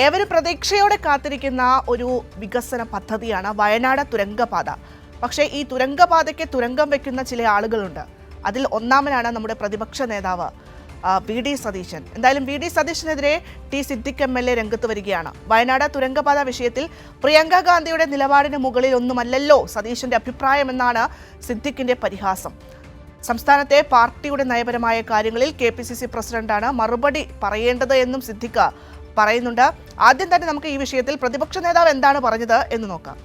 ഏവരും പ്രതീക്ഷയോടെ കാത്തിരിക്കുന്ന ഒരു വികസന പദ്ധതിയാണ് വയനാട് തുരങ്കപാത. പക്ഷേ ഈ തുരങ്കപാതയ്ക്ക് തുരങ്കം വെക്കുന്ന ചില ആളുകളുണ്ട്. അതിൽ ഒന്നാമനാണ് നമ്മുടെ പ്രതിപക്ഷ നേതാവ് വി ഡി സതീശൻ. എന്തായാലും V D സതീശനെതിരെ T Siddique M L A രംഗത്ത് വരികയാണ്. വയനാട് തുരങ്കപാത വിഷയത്തിൽ പ്രിയങ്ക ഗാന്ധിയുടെ നിലപാടിന് മുകളിൽ ഒന്നുമല്ലല്ലോ സതീശന്റെ അഭിപ്രായമെന്നാണ് സിദ്ദിഖിന്റെ പരിഹാസം. സംസ്ഥാനത്തെ പാർട്ടിയുടെ നയപരമായ കാര്യങ്ങളിൽ കെ പി സി സി പ്രസിഡന്റാണ് മറുപടി പറയേണ്ടത് എന്നും സിദ്ദിഖ് പറയുന്നുണ്ട്. ആദ്യം തന്നെ നമുക്ക് ഈ വിഷയത്തിൽ പ്രതിപക്ഷ നേതാവ് എന്താണ് പറഞ്ഞത് എന്ന് നോക്കാം.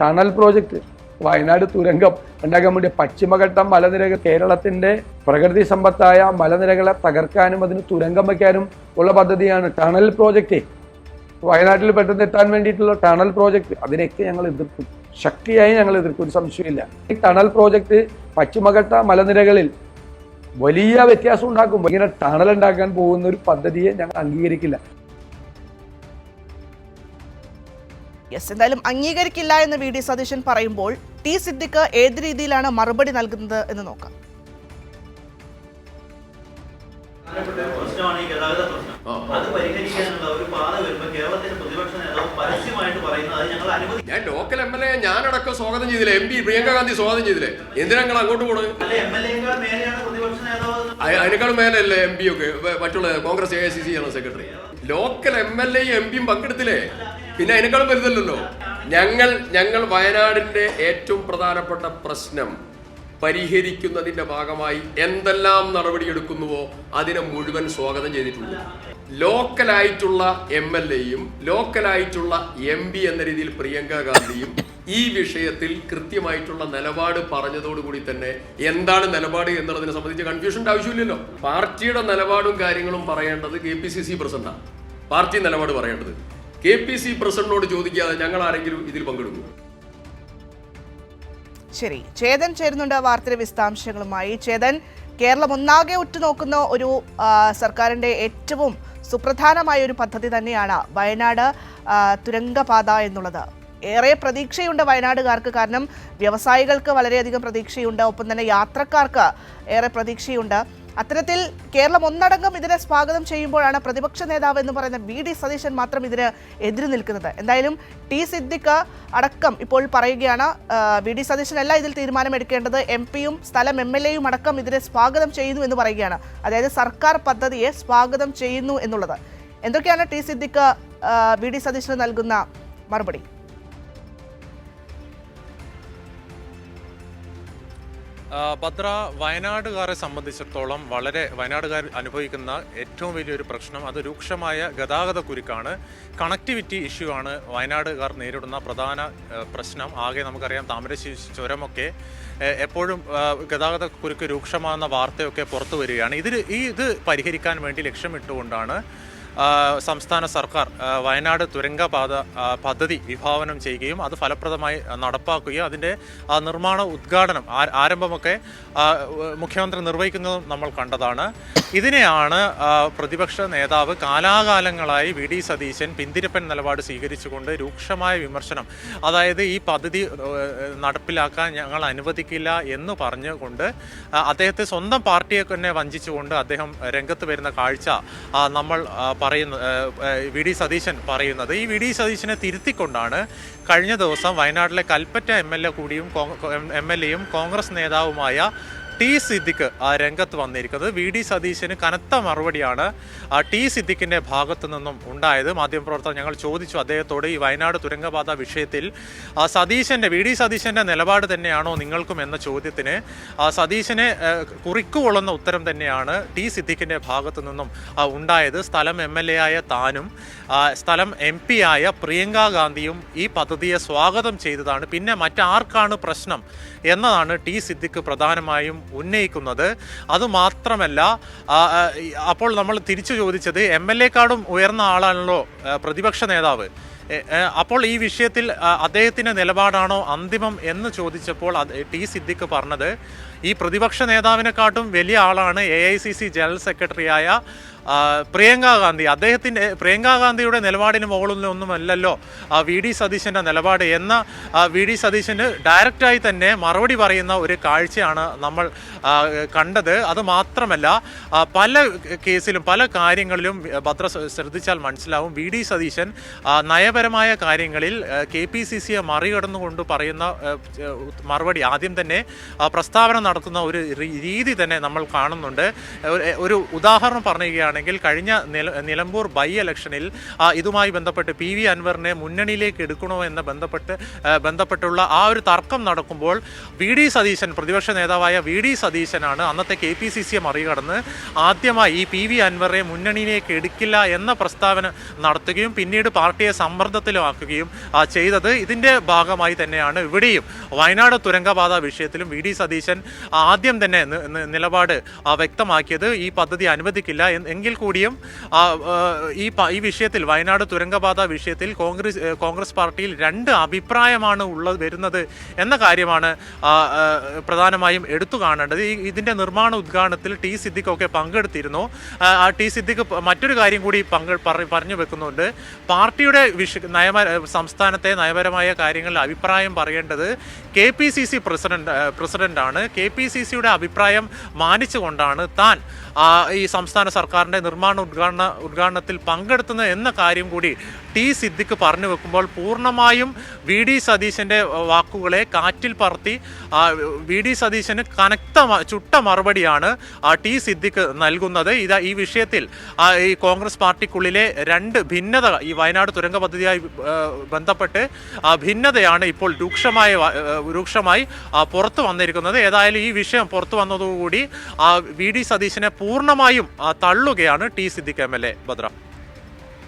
ടണൽ പ്രോജക്റ്റ് വയനാട് തുരങ്കം ഉണ്ടാക്കാൻ വേണ്ടി പശ്ചിമഘട്ടം മലനിരകൾ കേരളത്തിന്റെ പ്രകൃതി സമ്പത്തായ മലനിരകളെ തകർക്കാനും അതിന് തുരങ്കം വയ്ക്കാനും ഉള്ള പദ്ധതിയാണ് ടണൽ പ്രോജക്റ്റ് വയനാട്ടിൽ പെട്ടെന്ന് എത്താൻ വേണ്ടിയിട്ടുള്ള ടണൽ പ്രോജക്റ്റ് അതിനെയൊക്കെ ഞങ്ങൾ എതിർക്കും. ശക്തിയായി ഞങ്ങൾ എതിർക്കും ഒരു സംശയമില്ല ഈ ടണൽ പ്രോജക്റ്റ് പശ്ചിമഘട്ട മലനിരകളിൽ വലിയ വ്യത്യാസം ഉണ്ടാക്കുമ്പോൾ ഇങ്ങനെ ടണൽ ഉണ്ടാക്കാൻ പോകുന്ന ഒരു പദ്ധതിയെ ഞങ്ങൾ അംഗീകരിക്കില്ല. യെസ് എന്തായാലും അംഗീകരിക്കില്ല എന്ന് വി ഡി സതീശൻ പറയുമ്പോൾ ടി സിദ്ദിഖ് ഏത് രീതിയിലാണ് മറുപടി നൽകുന്നത് എന്ന് നോക്കാം. പ്രധാനപ്പെട്ട ഒരു പ്രശ്നമാണ് ഈ ഗതാഗത പ്രശ്നം. അത് പരിഹരിക്കാനുള്ള ഒരു പാത വരുമ്പോൾ കേരളത്തിന്റെ പ്രതിപക്ഷ നേതാവ് പരസ്യമായിട്ട് പറയുന്നത് അത് ഞങ്ങൾ ഞാൻ ലോക്കൽ എം എൽ എ ഞാനടക്കം സ്വാഗതം ചെയ്തില്ലേ? എം പി പ്രിയങ്ക ഗാന്ധി സ്വാഗതം ചെയ്തില്ലേ? എന്തിനാ ഞങ്ങൾ അങ്ങോട്ട് പോണത്? അല്ല എം എൽ എക്കാൾ മേലെയാണ് അതിനേക്കാളും മേലല്ലേ എം പി ഒക്കെ മറ്റുള്ള Congress A I C C general secretary local M L എയും എം പിയും പങ്കെടുത്തില്ലേ? പിന്നെ അതിനേക്കാളും വലുതല്ലല്ലോ. ഞങ്ങൾ ഞങ്ങൾ വയനാടിന്റെ ഏറ്റവും പ്രധാനപ്പെട്ട പ്രശ്നം പരിഹരിക്കുന്നതിന്റെ ഭാഗമായി എന്തെല്ലാം നടപടിയെടുക്കുന്നുവോ അതിനെ മുഴുവൻ സ്വാഗതം ചെയ്തിട്ടുണ്ട്. ലോക്കലായിട്ടുള്ള എം എൽ എയും ലോക്കലായിട്ടുള്ള എം പി എന്ന രീതിയിൽ പ്രിയങ്ക ഗാന്ധിയും ഈ വിഷയത്തിൽ കൃത്യമായിട്ടുള്ള നിലപാട് പറഞ്ഞതോടുകൂടി തന്നെ എന്താണ് നിലപാട് എന്നുള്ളതിനെ സംബന്ധിച്ച് കൺഫ്യൂഷന്റെ ആവശ്യമില്ലല്ലോ. പാർട്ടിയുടെ നിലപാടും കാര്യങ്ങളും പറയേണ്ടത് കെ പി സി സി പ്രസിഡന്റാണ്. പാർട്ടി നിലപാട് പറയേണ്ടത്. കെ പി സി പ്രസിഡന്റിനോട് ചോദിക്കാതെ ഞങ്ങൾ ആരെങ്കിലും ഇതിൽ പങ്കെടുക്കും. ശരി. ചേതൻ ചേരുന്നുണ്ട് വാർത്തയുടെ വിശദാംശങ്ങളുമായി. ചേതൻ കേരളം ഒന്നാകെ ഉറ്റുനോക്കുന്ന ഒരു സർക്കാരിന്റെ ഏറ്റവും സുപ്രധാനമായ ഒരു പദ്ധതി തന്നെയാണ് വയനാട് തുരങ്കപാത എന്നുള്ളത്. ഏറെ പ്രതീക്ഷയുണ്ട് വയനാടുകാർക്ക്. കാരണം വ്യവസായികൾക്ക് വളരെയധികം പ്രതീക്ഷയുണ്ട്. ഒപ്പം തന്നെ യാത്രക്കാർക്ക് ഏറെ പ്രതീക്ഷയുണ്ട്. അത്തരത്തിൽ കേരളം ഒന്നടങ്കം ഇതിനെ സ്വാഗതം ചെയ്യുമ്പോഴാണ് പ്രതിപക്ഷ നേതാവ് എന്ന് പറയുന്ന വി ഡി സതീശൻ മാത്രം ഇതിന് എതിര് നിൽക്കുന്നത്. എന്തായാലും ടി സിദ്ദിഖ് അടക്കം ഇപ്പോൾ പറയുകയാണ് വി ഡി സതീശനല്ല ഇതിൽ തീരുമാനമെടുക്കേണ്ടത്. എം പിയും സ്ഥലം എം എൽ എയും അടക്കം ഇതിനെ സ്വാഗതം ചെയ്യുന്നു എന്ന് പറയുകയാണ്. അതായത് സർക്കാർ പദ്ധതിയെ സ്വാഗതം ചെയ്യുന്നു എന്നുള്ളത്. എന്തൊക്കെയാണ് ടി സിദ്ദിഖ് വി ഡി സതീശന് നൽകുന്ന മറുപടി? ഭദ്ര വയനാടുകാരെ സംബന്ധിച്ചിടത്തോളം വളരെ വയനാടുകാർ അനുഭവിക്കുന്ന ഏറ്റവും വലിയൊരു പ്രശ്നം അത് രൂക്ഷമായ ഗതാഗത കുരുക്കാണ്. കണക്ടിവിറ്റി ഇഷ്യൂ ആണ് വയനാടുകാർ നേരിടുന്ന പ്രധാന പ്രശ്നം. ആകെ നമുക്കറിയാം താമരശ്ശേരി ചുരമൊക്കെ എപ്പോഴും ഗതാഗത കുരുക്ക് രൂക്ഷമാകുന്ന വാർത്തയൊക്കെ പുറത്തു വരികയാണ്. ഇതിൽ ഈ ഇത് പരിഹരിക്കാൻ വേണ്ടി ലക്ഷ്യമിട്ടുകൊണ്ടാണ് സംസ്ഥാന സർക്കാർ വയനാട് തുരങ്കപാത പദ്ധതി വിഭാവനം ചെയ്യുകയും അത് ഫലപ്രദമായി നടപ്പാക്കുകയും അതിന്റെ നിർമ്മാണ ഉദ്ഘാടനം ആരംഭമൊക്കെ മുഖ്യമന്ത്രി നിർവഹിക്കുന്നതും നമ്മൾ കണ്ടതാണ്. ഇതിനെയാണ് പ്രതിപക്ഷ നേതാവ് കാലാകാലങ്ങളായി വി ഡി സതീശൻ പിന്തിരിപ്പൻ നിലപാട് സ്വീകരിച്ചുകൊണ്ട് രൂക്ഷമായ വിമർശനം അതായത് ഈ പദ്ധതി നടപ്പിലാക്കാൻ ഞങ്ങൾ അനുവദിക്കില്ല എന്ന് പറഞ്ഞുകൊണ്ട് അദ്ദേഹത്തെ സ്വന്തം പാർട്ടിയെ തന്നെ വഞ്ചിച്ചുകൊണ്ട് അദ്ദേഹം രംഗത്ത് വരുന്ന കാഴ്ച നമ്മൾ പറയുന്ന വി ഡി സതീശൻ പറയുന്നത്. ഈ വി ഡി സതീശനെ തിരുത്തിക്കൊണ്ടാണ് കഴിഞ്ഞ ദിവസം വയനാട്ടിലെ കൽപ്പറ്റ എം എൽ എ കൂടിയും എം എൽ എയും കോൺഗ്രസ് നേതാവുമായ ടി സിദ്ദിഖ് ആ രംഗത്ത് വന്നിരിക്കുന്നത്. വി ഡി സതീശന് കനത്ത മറുപടിയാണ് ടി സിദ്ദിഖിന്റെ ഭാഗത്തു നിന്നും ഉണ്ടായത്. മാധ്യമപ്രവർത്തകർ ഞങ്ങൾ ചോദിച്ചു അദ്ദേഹത്തോട് ഈ വയനാട് തുരങ്കപാത വിഷയത്തിൽ ആ സതീശന്റെ വി ഡി സതീശന്റെ നിലപാട് തന്നെയാണോ നിങ്ങൾക്കും എന്ന ചോദ്യത്തിന് ആ സതീശനെ കുറിക്കുകൊള്ളുന്ന ഉത്തരം തന്നെയാണ് ടി സിദ്ദിഖിന്റെ ഭാഗത്തു നിന്നും ആ, ഉണ്ടായത്. സ്ഥലം എം എൽ എ ആയ താനും സ്ഥലം എം പി ആയ പ്രിയങ്ക ഗാന്ധിയും ഈ പദ്ധതിയെ സ്വാഗതം ചെയ്തതാണ്. പിന്നെ മറ്റാർക്കാണ് പ്രശ്നം? എന്നതാണ് ടി സിദ്ദിഖ് പ്രധാനമായും ഉന്നയിക്കുന്നത്. അതുമാത്രമല്ല അപ്പോൾ നമ്മൾ തിരിച്ചു ചോദിച്ചത് എം എൽ എക്കാടും ഉയർന്ന ആളാണല്ലോ പ്രതിപക്ഷ നേതാവ്. അപ്പോൾ ഈ വിഷയത്തിൽ അദ്ദേഹത്തിന്റെ നിലപാടാണോ അന്തിമം എന്ന് ചോദിച്ചപ്പോൾ ടി സിദ്ദിഖ് പറഞ്ഞത് ഈ പ്രതിപക്ഷ നേതാവിനെക്കാട്ടും വലിയ ആളാണ് A I C C general സെക്രട്ടറിയായ പ്രിയങ്ക ഗാന്ധി. അദ്ദേഹത്തിന്റെ പ്രിയങ്ക ഗാന്ധിയുടെ നിലപാടിന് മുകളിലൊന്നുമല്ലല്ലോ ആ, വി ഡി സതീശന്റെ നിലപാട് എന്ന വി ഡി സതീശന് ഡയറക്റ്റായി തന്നെ മറുപടി പറയുന്ന ഒരു കാഴ്ചയാണ് നമ്മൾ കണ്ടത്. അത് മാത്രമല്ല പല കേസിലും പല കാര്യങ്ങളിലും ഭദ്ര ശ്രദ്ധിച്ചാൽ മനസ്സിലാവും. വി ഡി സതീശൻ നയപരമായ കാര്യങ്ങളിൽ കെ പി സി സിയെ മറികടന്നുകൊണ്ട് പറയുന്ന മറുപടി ആദ്യം തന്നെ പ്രസ്താവന നടത്തുന്ന ഒരു രീതി തന്നെ നമ്മൾ കാണുന്നുണ്ട്. ഒരു- ഉദാഹരണം ഉദാഹരണം പറയുകയാണെങ്കിൽ കഴിഞ്ഞ നില നിലമ്പൂർ ബൈ ഇലക്ഷനിൽ ഇതുമായി ബന്ധപ്പെട്ട് പി വി അൻവറിനെ മുന്നണിയിലേക്ക് എടുക്കണോ എന്ന് ബന്ധപ്പെട്ട് ബന്ധപ്പെട്ടുള്ള ആ ഒരു തർക്കം നടക്കുമ്പോൾ വി ഡി സതീശൻ പ്രതിപക്ഷ നേതാവായ വി ഡി സതീശനാണ് അന്നത്തെ കെ പി സി സിയെ മറികടന്ന് ആദ്യമായി ഈ പി വി അൻവറെ മുന്നണിയിലേക്ക് എടുക്കില്ല എന്ന പ്രസ്താവന നടത്തുകയും പിന്നീട് പാർട്ടിയെ സമ്മർദ്ദത്തിലാക്കുകയും ചെയ്തത് ഇതിന്റെ ഭാഗമായി തന്നെയാണ്. ഇവിടെയും വയനാട് തുരങ്കപാത വിഷയത്തിലും വി ഡി സതീശൻ ആദ്യം തന്നെ നിലപാട് വ്യക്തമാക്കിയത് ഈ പദ്ധതി അനുവദിക്കില്ല എന്ന് എങ്കിൽ കൂടിയും ഈ ഈ വിഷയത്തിൽ വയനാട് തുരങ്കപാത വിഷയത്തിൽ കോൺഗ്രസ് കോൺഗ്രസ് പാർട്ടിയിൽ രണ്ട് അഭിപ്രായമാണ് ഉള്ളത് വരുന്നത് എന്ന കാര്യമാണ് പ്രധാനമായും എടുത്തു കാണേണ്ടത്. ഈ ഇതിന്റെ നിർമ്മാണ ഉദ്ഘാടനത്തിൽ ടി സിദ്ദിഖൊക്കെ പങ്കെടുത്തിരുന്നു. ആ, ടി സിദ്ദിഖ് മറ്റൊരു കാര്യം കൂടി പങ്കെ പറഞ്ഞു വെക്കുന്നുണ്ട്. പാർട്ടിയുടെ വിഷ നയമ സംസ്ഥാനത്തെ നയപരമായ കാര്യങ്ങളിൽ അഭിപ്രായം പറയേണ്ടത് K P C C president പ്രസിഡന്റാണ്. കെ പി സി സിയുടെ അഭിപ്രായം മാനിച്ചുകൊണ്ടാണ് താൻ ഈ സംസ്ഥാന സർക്കാരിന്റെ നിർമ്മാണ ഉദ്ഘാടന ഉദ്ഘാടനത്തിൽ പങ്കെടുത്തുന്നത് എന്ന കാര്യം കൂടി ടി സിദ്ദിഖ് പറഞ്ഞു വെക്കുമ്പോൾ പൂർണമായും വി ഡി സതീശന്റെ വാക്കുകളെ കാറ്റിൽ പറത്തി വി ഡി സതീശന് കനത്ത ചുട്ട മറുപടിയാണ് ടി സിദ്ദിഖ് നൽകുന്നത്. ഇത് ഈ വിഷയത്തിൽ ഈ കോൺഗ്രസ് പാർട്ടിക്കുള്ളിലെ രണ്ട് ഭിന്നത ഈ വയനാട് തുരങ്ക പദ്ധതിയായി ബന്ധപ്പെട്ട് ഭിന്നതയാണ് ഇപ്പോൾ രൂക്ഷമായ രൂക്ഷമായി പുറത്തു വന്നിരിക്കുന്നത്. ഏതായാലും ഈ വിഷയം പുറത്തു വന്നതോടുകൂടി വി ഡി സതീശനെ പൂർണമായും തള്ളുകയാണ് T Siddique M L A Bhadra.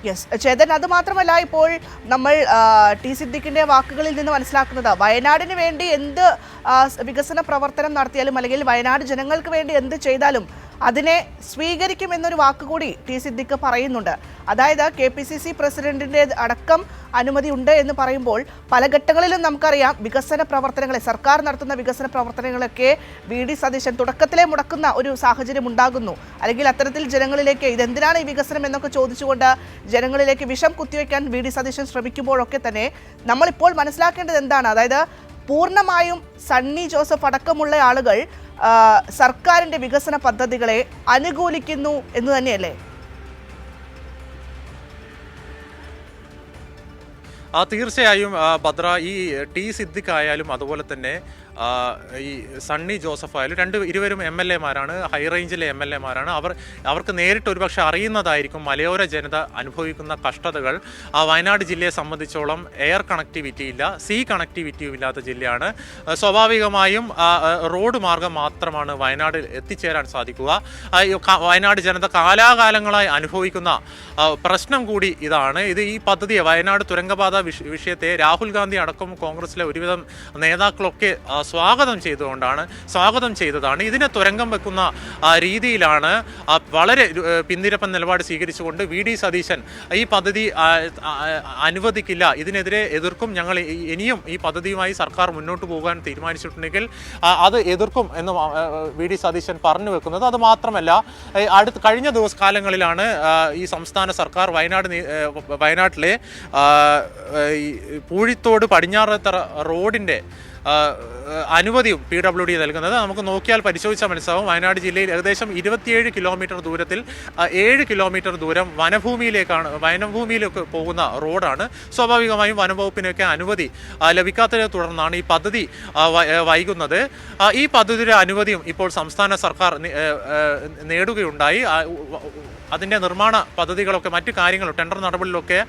Yes Chetan അത് മാത്രമല്ല ഇപ്പോൾ നമ്മൾ ടി സിദ്ദിഖിന്റെ വാക്കുകളിൽ നിന്ന് മനസ്സിലാക്കുന്നത് വയനാടിന് വേണ്ടി എന്ത് വികസന പ്രവർത്തനം നടത്തിയാലും അല്ലെങ്കിൽ വയനാട് ജനങ്ങൾക്ക് വേണ്ടി എന്ത് ചെയ്താലും അതിനെ സ്വീകരിക്കും എന്നൊരു വാക്കുകൂടി ടി സിദ്ദിഖ് പറയുന്നുണ്ട്. അതായത് കെ പി സി സി പ്രസിഡന്റിന്റെ അടക്കം അനുമതി ഉണ്ട് എന്ന് പറയുമ്പോൾ പല ഘട്ടങ്ങളിലും നമുക്കറിയാം വികസന പ്രവർത്തനങ്ങളെ സർക്കാർ നടത്തുന്ന വികസന പ്രവർത്തനങ്ങളൊക്കെ വി ഡി സതീശൻ തുടക്കത്തിലെ മുടക്കുന്ന ഒരു സാഹചര്യം ഉണ്ടാകുന്നു. അല്ലെങ്കിൽ അത്തരത്തിൽ ജനങ്ങളിലേക്ക് ഇതെന്തിനാണ് ഈ വികസനം എന്നൊക്കെ ചോദിച്ചുകൊണ്ട് ജനങ്ങളിലേക്ക് വിഷം കുത്തിവെക്കാൻ വി ഡി സതീശൻ ശ്രമിക്കുമ്പോഴൊക്കെ തന്നെ നമ്മളിപ്പോൾ മനസ്സിലാക്കേണ്ടത് എന്താണ്? അതായത് പൂർണമായും സണ്ണി ജോസഫ് അടക്കമുള്ള ആളുകൾ സർക്കാരിന്റെ വികസന പദ്ധതികളെ അനുകൂലിക്കുന്നു എന്ന് തന്നെയല്ലേ? ആ തീർച്ചയായും ഭദ്ര ഈ ടി സിദ്ദിഖ് ആയാലും അതുപോലെ തന്നെ ഈ സണ്ണി ജോസഫ് ആയാലും രണ്ട് ഇരുവരും എം എൽ എമാരാണ് ഹൈ റേഞ്ചിലെ എം എൽ എമാരാണ്. അവർ അവർക്ക് നേരിട്ട് ഒരുപക്ഷെ അറിയുന്നതായിരിക്കും മലയോര ജനത അനുഭവിക്കുന്ന കഷ്ടതകൾ. ആ വയനാട് ജില്ലയെ സംബന്ധിച്ചോളം എയർ കണക്ടിവിറ്റി ഇല്ല സീ കണക്ടിവിറ്റിയും ഇല്ലാത്ത ജില്ലയാണ്. സ്വാഭാവികമായും റോഡ് മാർഗം മാത്രമാണ് വയനാട് എത്തിച്ചേരാൻ സാധിക്കുക. വയനാട് ജനത കാലാകാലങ്ങളായി അനുഭവിക്കുന്ന പ്രശ്നം കൂടി ഇതാണ്. ഇത് ഈ പദ്ധതിയെ വയനാട് തുരങ്കപാത വിഷയത്തെ രാഹുൽ ഗാന്ധി അടക്കം കോൺഗ്രസിലെ ഒരുവിധം നേതാക്കളൊക്കെ സ്വാഗതം ചെയ്തുകൊണ്ടാണ് സ്വാഗതം ചെയ്തതാണ്. ഇതിനെ തുരങ്കം വെക്കുന്ന രീതിയിലാണ് വളരെ പിന്തിരപ്പൻ നിലപാട് സ്വീകരിച്ചുകൊണ്ട് വി. ഡി. സതീശൻ ഈ പദ്ധതി അനുവദിക്കില്ല. ഇതിനെതിരെ എതിർക്കും. ഞങ്ങൾ ഇനിയും ഈ പദ്ധതിയുമായി സർക്കാർ മുന്നോട്ട് പോകാൻ തീരുമാനിച്ചിട്ടുണ്ടെങ്കിൽ അത് എതിർക്കും എന്ന് വി. ഡി. സതീശൻ പറഞ്ഞു വെക്കുന്നത്. അത് മാത്രമല്ല അടുത്ത കഴിഞ്ഞ ദിവസകാലങ്ങളിലാണ് ഈ സംസ്ഥാന സർക്കാർ വയനാട് വയനാട്ടിലെ പൂഴിത്തോട് പടിഞ്ഞാറത്തറ റോഡിന്റെ അനുമതിയും പി ഡബ്ല്യു ഡി നൽകുന്നത്. നമുക്ക് നോക്കിയാൽ പരിശോധിച്ചാൽ മനസ്സിലാവും. വയനാട് ജില്ലയിൽ ഏകദേശം ഇരുപത്തിയേഴ് കിലോമീറ്റർ ദൂരത്തിൽ ഏഴ് കിലോമീറ്റർ ദൂരം വനഭൂമിയിലേക്കാണ് വനഭൂമിയിലേക്ക് പോകുന്ന റോഡാണ്. സ്വാഭാവികമായും വനംവകുപ്പിനൊക്കെ അനുമതി ലഭിക്കാത്തതിനെ തുടർന്നാണ് ഈ പദ്ധതി വൈകുന്നത്. ഈ പദ്ധതിയുടെ അനുമതിയും ഇപ്പോൾ സംസ്ഥാന സർക്കാർ നേടുകയുണ്ടായി. അതിന്റെ നിർമ്മാണ പദ്ധതികളൊക്കെ മറ്റു കാര്യങ്ങളും ടെൻഡർ നടപടികളൊക്കെ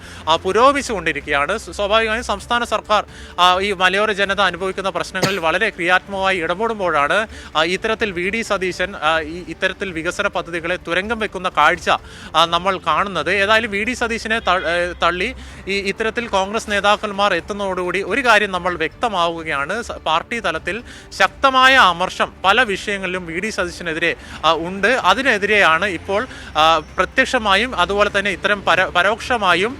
പുരോഗമിച്ചുകൊണ്ടിരിക്കുകയാണ്. സ്വാഭാവികമായും സംസ്ഥാന സർക്കാർ ഈ മലയോര ജനത അനുഭവിക്കുന്ന പ്രശ്നങ്ങളിൽ വളരെ ക്രിയാത്മകമായി ഇടപെടുമ്പോഴാണ് ഇത്തരത്തിൽ വി ഡി സതീശൻ ഇത്തരത്തിൽ വികസന പദ്ധതികളെ തുരങ്കം വെക്കുന്ന കാഴ്ച നമ്മൾ കാണുന്നത്. ഏതായാലും വി ഡി സതീശനെ തള്ളി ഈ ഇത്തരത്തിൽ കോൺഗ്രസ് നേതാക്കന്മാർ എത്തുന്നതോടുകൂടി ഒരു കാര്യം നമ്മൾ വ്യക്തമാവുകയാണ്. പാർട്ടി തലത്തിൽ ശക്തമായ അമർഷം പല വിഷയങ്ങളിലും വി ഡി സതീശനെതിരെ ഉണ്ട്. അതിനെതിരെയാണ് ഇപ്പോൾ പ്രത്യക്ഷമായും അതുപോലെ തന്നെ ഇത്തരം പര പരോക്ഷമായും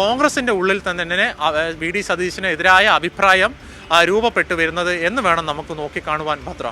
കോൺഗ്രസിന്റെ ഉള്ളിൽ തന്നെ വി ഡി സതീശിനെതിരായ അഭിപ്രായം രൂപപ്പെട്ടു വരുന്നത് എന്ന് വേണം നമുക്ക് നോക്കിക്കാണുവാൻ ഭദ്ര.